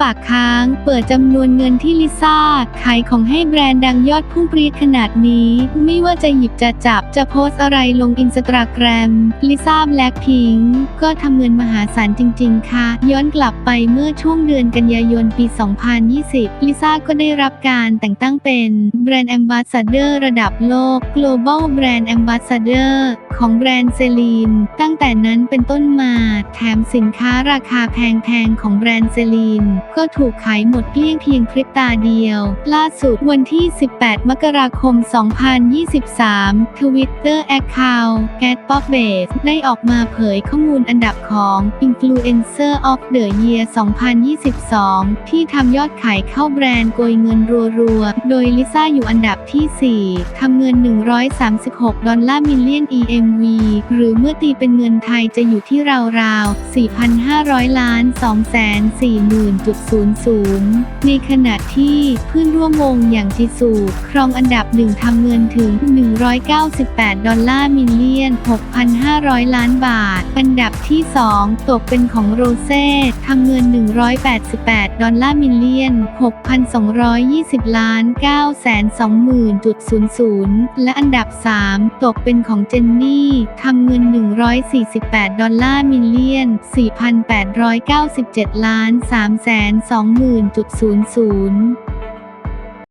ปากค้าง เปิดจำนวนเงินที่ลิซ่า ขายของให้แบรนด์ดังยอดพุ่งปรี๊ดขนาดนี้ ไม่ว่าจะหยิบจะจับจะโพสอะไรลงอินสตาแกรม ลิซ่าแบล็คพิงก็ทำเงินมหาศาลจริง ๆ ค่ะ ย้อนกลับไปเมื่อช่วงเดือนกันยายนปี 2020 ลิซ่าก็ได้รับการแต่งตั้งเป็นแบรนด์แอมบาสเดอร์ระดับโลก Global Brand Ambassador ของแบรนด์เซลีน ตั้งแต่นั้นเป็นต้นมา แถมสินค้าราคาแพงๆ ของแบรนด์เซลีน ก็ถูกขายหมดเกลี้ยงเพียงพริบตาเดียว ล่าสุดวันที่ 18 มกราคม 2023 Twitter Account g a t p o p b a s e ได้ออกมาเผยข้อมูลอันดับของ Influencer of the Year 2022 ที่ทำยอดขายเข้าแบรนด์โกยเงินรัวๆ โดยลิซ่าอยู่อันดับที่ 4 ทำเงิน 136 ดอลลาร์มิลเลียน EMV หรือเมื่อตีเป็นเงินไทยจะอยู่ที่ราวๆ 4,500 ล้าน 240.00ในขณะที่เพื่อนร่วมวงอย่างจิซูครองอันดับหนึ่งทำเงินถึง 198 ดอลลาร์มิลเลียน 6,500 ล้านบาท อันดับที่ 2 ตกเป็นของโรเซ่ทำเงิน 188 ดอลลาร์มิลเลียน 6,220 ล้าน 920.00และอันดับ 3 ตกเป็นของเจนนี่ี่ทำเงิน 148 ดอลลาร์มิลเลียน 4,897 ล้าน3 2 0 0 0 0